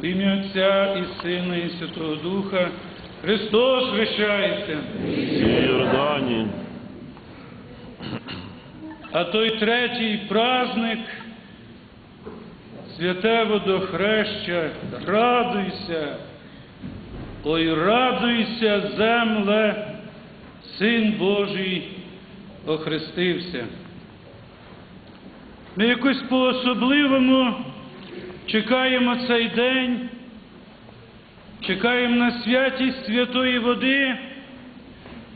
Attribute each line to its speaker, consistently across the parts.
Speaker 1: В ім'я Отця і Сина, і Святого Духа. Христос хрещається.
Speaker 2: В Йордані.
Speaker 1: А той третій праздник, святе водохреща, радуйся, ой, радуйся, земле, Син Божий охрестився. Ми якось по-особливому чекаємо цей день, чекаємо на святість святої води,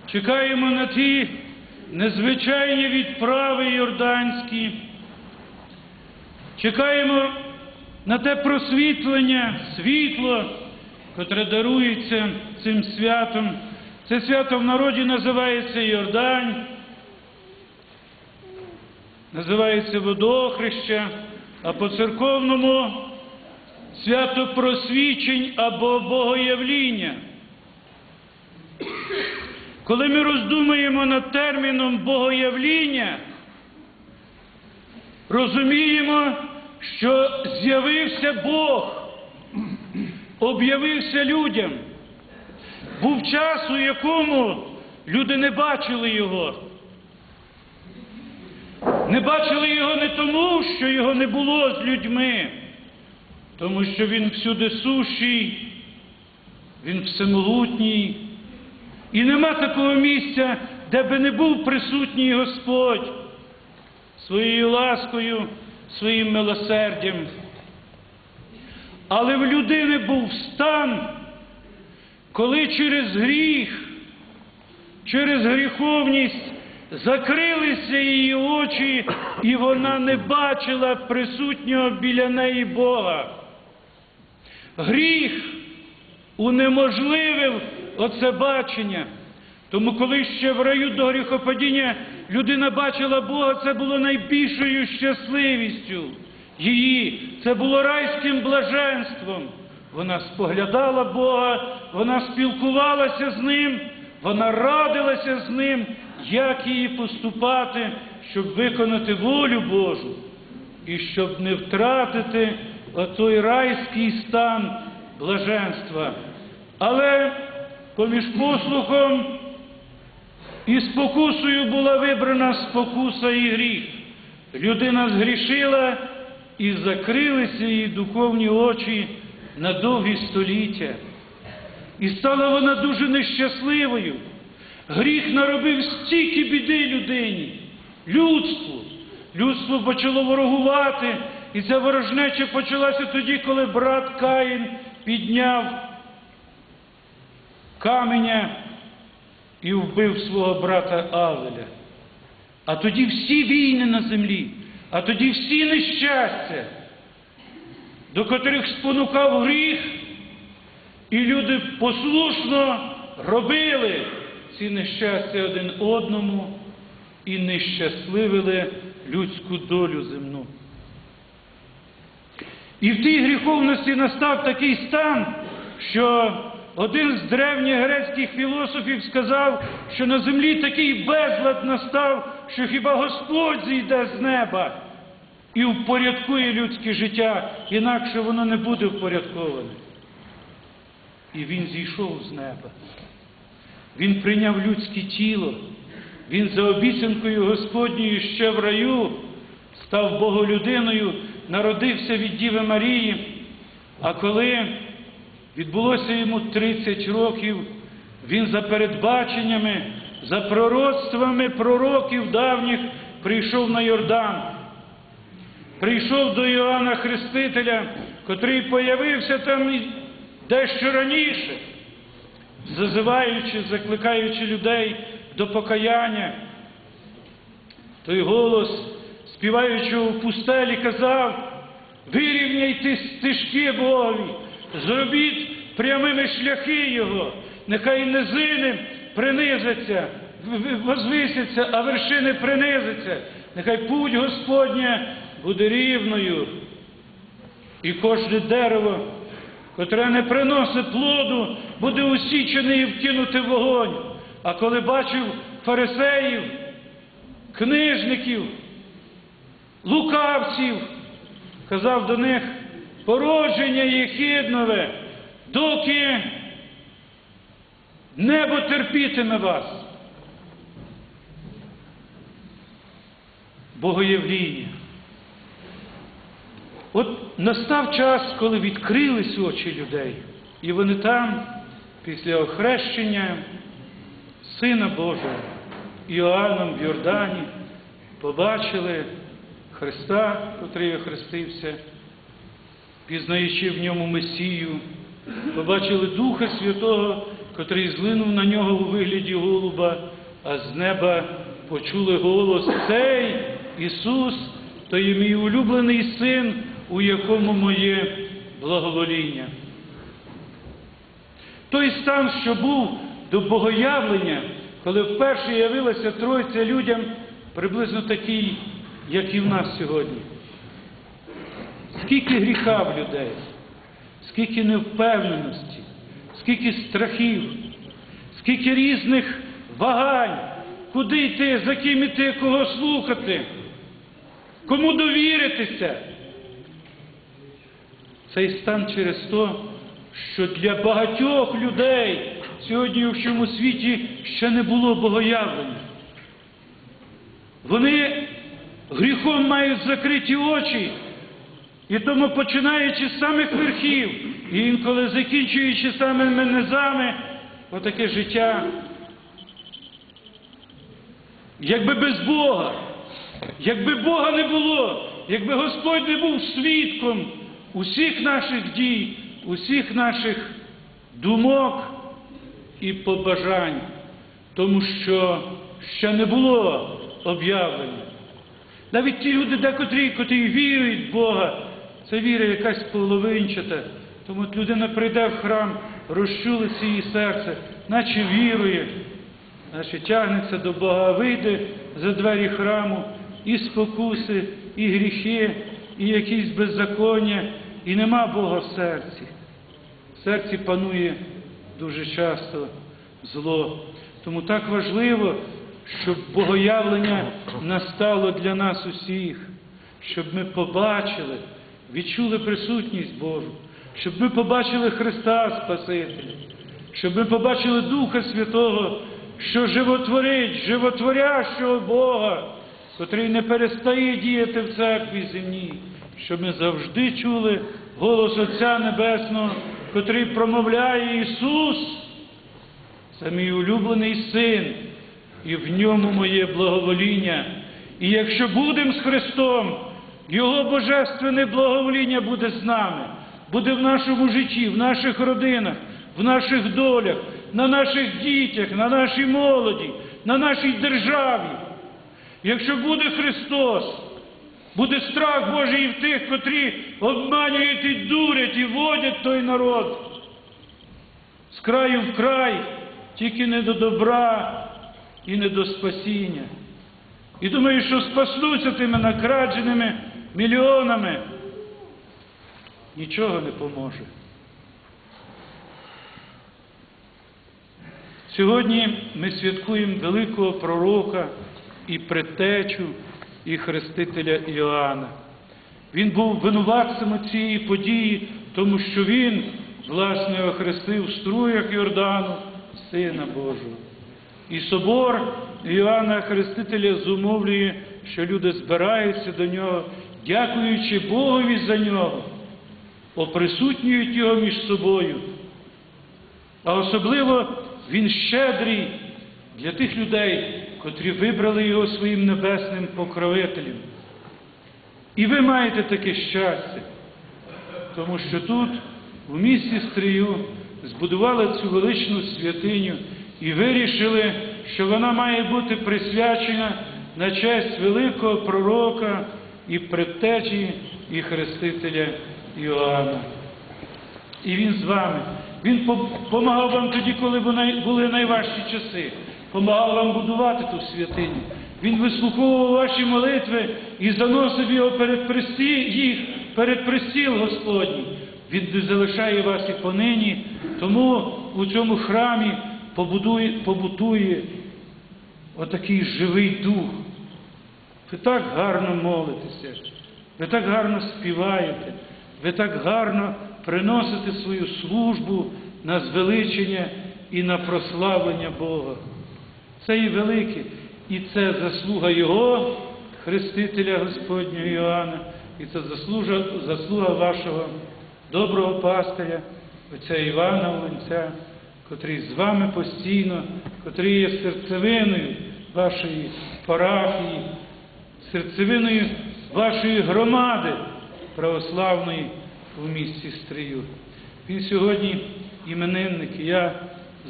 Speaker 1: чекаємо на ті незвичайні відправи йорданські, чекаємо на те просвітлення, світло, котре дарується цим святом. Це свято в народі називається Йордань, називається водохреща, а по церковному свято просвічень або богоявління. Коли ми роздумуємо над терміном богоявління, розуміємо, що з'явився Бог, об'явився людям. Був час, у якому люди не бачили його. Не бачили його не тому, що його не було з людьми, тому що він всюди сущий, він всемогутній. І нема такого місця, де би не був присутній Господь своєю ласкою, своїм милосердям. Але в людини був стан, коли через гріх, через гріховність закрилися її очі, і вона не бачила присутнього біля неї Бога. Гріх унеможливив оце бачення. Тому коли ще в раю до гріхопадіння людина бачила Бога, це було найбільшою щасливістю її, це було райським блаженством. Вона споглядала Бога, вона спілкувалася з Ним, вона радилася з Ним, як їй поступати, щоб виконати волю Божу і щоб не втратити отой райський стан блаженства. Але поміж послухом і спокусою була вибрана спокуса і гріх. Людина згрішила і закрилися її духовні очі на довгі століття. І стала вона дуже нещасливою. Гріх наробив стільки біди людині, людству. Людство почало ворогувати, і ця ворожнеча почалася тоді, коли брат Каїн підняв каменя і вбив свого брата Авеля. А тоді всі війни на землі, а тоді всі нещастя, до котрих спонукав гріх, і люди послушно робили ці нещастя один одному і нещасливили людську долю земну. І в тій гріховності настав такий стан, що один з древніх грецьких філософів сказав, що на землі такий безлад настав, що хіба Господь зійде з неба і впорядкує людське життя, інакше воно не буде впорядковане. І він зійшов з неба. Він прийняв людське тіло, він за обіцянкою Господньою ще в раю став Боголюдиною, народився від Діви Марії, а коли відбулося йому 30 років, він за передбаченнями, за пророцтвами пророків давніх прийшов на Йордан. Прийшов до Іоанна Хрестителя, котрий появився там дещо раніше, зазиваючи, закликаючи людей до покаяння. Той голос, співаючи у пустелі, казав, вирівняйте стежки Богові, зробіть прямими шляхи Його, нехай низини принизяться, возвисяться, а вершини принизяться, нехай путь Господня буде рівною. І кожне дерево, котре не приносить плоду, буде усічене і вкинуте в вогонь. А коли бачив фарисеїв, книжників, лукавців, казав до них, породження єхиднове, доки небо терпітиме вас. Богоявління. От настав час, коли відкрились очі людей, і вони там, після охрещення Сина Божого, Іоанном в Йордані, побачили Христа, котрий охрестився, пізнаючи в ньому Месію, побачили Духа Святого, котрий злинув на нього у вигляді голуба, а з неба почули голос Цей Ісус, то є мій улюблений син, у якому моє благовоління. Той стан, що був до богоявлення, коли вперше явилася Тройця людям, приблизно такий, як і в нас сьогодні. Скільки гріха в людей, скільки невпевненості, скільки страхів, скільки різних вагань, куди йти, за ким іти, кого слухати, кому довіритися. Цей стан через те, що для багатьох людей сьогодні в всьому світі ще не було богоявлення. Вони гріхом мають закриті очі, і тому починаючи з самих верхів, і інколи закінчуючи самими низами, отаке життя, якби без Бога, якби Бога не було, якби Господь не був свідком усіх наших дій, усіх наших думок і побажань, тому що ще не було об'явлення. Навіть ті люди, декотрі, котрі вірують в Бога, це віра якась половинчата. Тому людина прийде в храм, розчулиться її серце, наче вірує, наче тягнеться до Бога, вийде за двері храму і спокуси, і гріхи, і якісь беззаконня, і нема Бога в серці. В серці панує дуже часто зло. Тому так важливо, щоб богоявлення настало для нас усіх, щоб ми побачили, відчули присутність Божу, щоб ми побачили Христа Спасителя, щоб ми побачили Духа Святого, що животворить, животворящого Бога, котрий не перестає діяти в церкві земній, щоб ми завжди чули голос Отця Небесного, котрий промовляє Ісус. Це мій улюблений син, і в ньому моє благовоління. І якщо будемо з Христом, Його божественне благовоління буде з нами, буде в нашому житті, в наших родинах, в наших долях, на наших дітях, на нашій молоді, на нашій державі. Якщо буде Христос, буде страх Божий і в тих, котрі обманюють і дурять, і водять той народ з краю в край, тільки не до добра і не до спасіння. І думаю, що спаснуться тими накрадженими мільйонами. Нічого не поможе. Сьогодні ми святкуємо великого пророка і предтечу, і хрестителя Іоанна. Він був винуватцем цієї події, тому що він, власне, охрестив в струях Йордану Сина Божого. І собор Іоанна Хрестителя зумовлює, що люди збираються до нього, дякуючи Богові за нього, оприсутнюють його між собою. А особливо він щедрий для тих людей, котрі вибрали його своїм небесним покровителем. І ви маєте таке щастя, тому що тут, у місті Стрию, збудували цю величну святиню і вирішили, що вона має бути присвячена на честь великого пророка і предтечі, і хрестителя Іоанна. І він з вами. Він допомагав вам тоді, коли були найважчі часи, помагав вам будувати ту святиню. Він вислуховував ваші молитви і заносив його перед престіл, їх перед престіл Господній. Він не залишає вас і понині, тому у цьому храмі побудує, побутує отакий живий дух. Ви так гарно молитеся, ви так гарно співаєте, ви так гарно приносите свою службу на звеличення і на прославлення Бога. Це і велике, і це заслуга Його, Хрестителя Господнього Іоанна, і це заслужа, заслуга вашого доброго пастиря, отця Івана Оленця, котрий з вами постійно, котрий є серцевиною вашої парафії, серцевиною вашої громади православної у місті Стрию. Він сьогодні іменинник, і я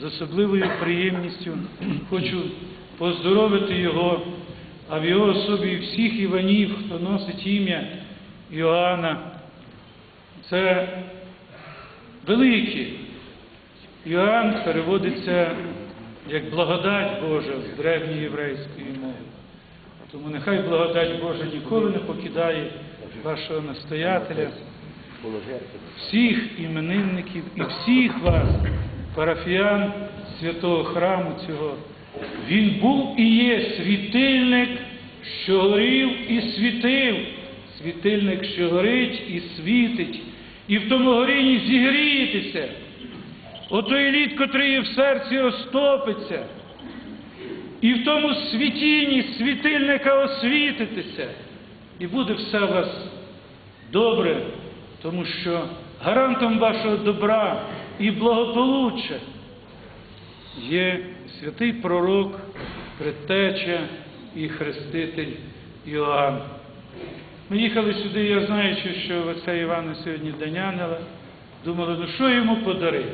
Speaker 1: з особливою приємністю хочу поздоровити його, а в його особі всіх Іванів, хто носить ім'я Іоанна. Це великий. Іоанн переводиться як благодать Божа з древньої єврейської мови. Тому нехай благодать Божа ніколи не покидає вашого настоятеля, всіх іменинників і всіх вас, парафіян святого храму цього. Він був і є світильник, що горів і світив, світильник, що горить і світить, і в тому горінні зігрієтеся. Отой лід, котрий в серці остопиться, і в тому світінні світильника освітитеся, і буде все у вас добре, тому що гарантом вашого добра і благополуччя є святий пророк, предтеча і хреститель Іоанн. Ми їхали сюди, я знаючи, що отця Івана сьогодні День Ангела, думали, ну що йому подарити?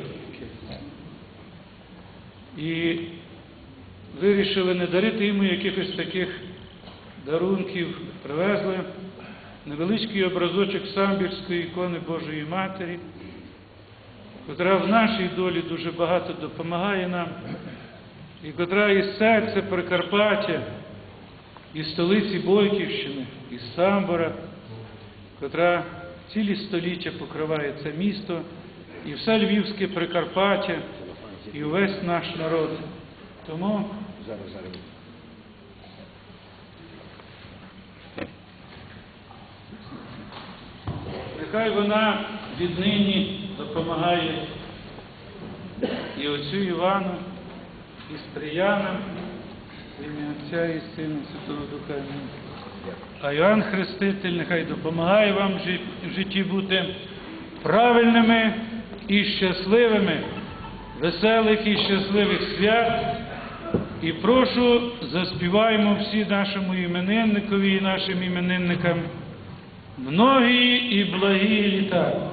Speaker 1: І вирішили не дарити йому якихось таких дарунків. Привезли невеличкий образочок самбірської ікони Божої Матері, котра в нашій долі дуже багато допомагає нам, і котра із серця Прикарпаття, із столиці Бойківщини, із Самбора, котра цілі століття покриває це місто, і все Львівське Прикарпаття, і увесь наш народ. Тому нехай вона віднині допомагає і отцю Івану, і стріянам, в ім'я Отця і Сина Святого Духа. А Іоанн Хреститель нехай допомагає вам в житті бути правильними і щасливими, веселих і щасливих свят. І прошу, заспіваємо всі нашому іменинникові і нашим іменинникам многі і благі літа.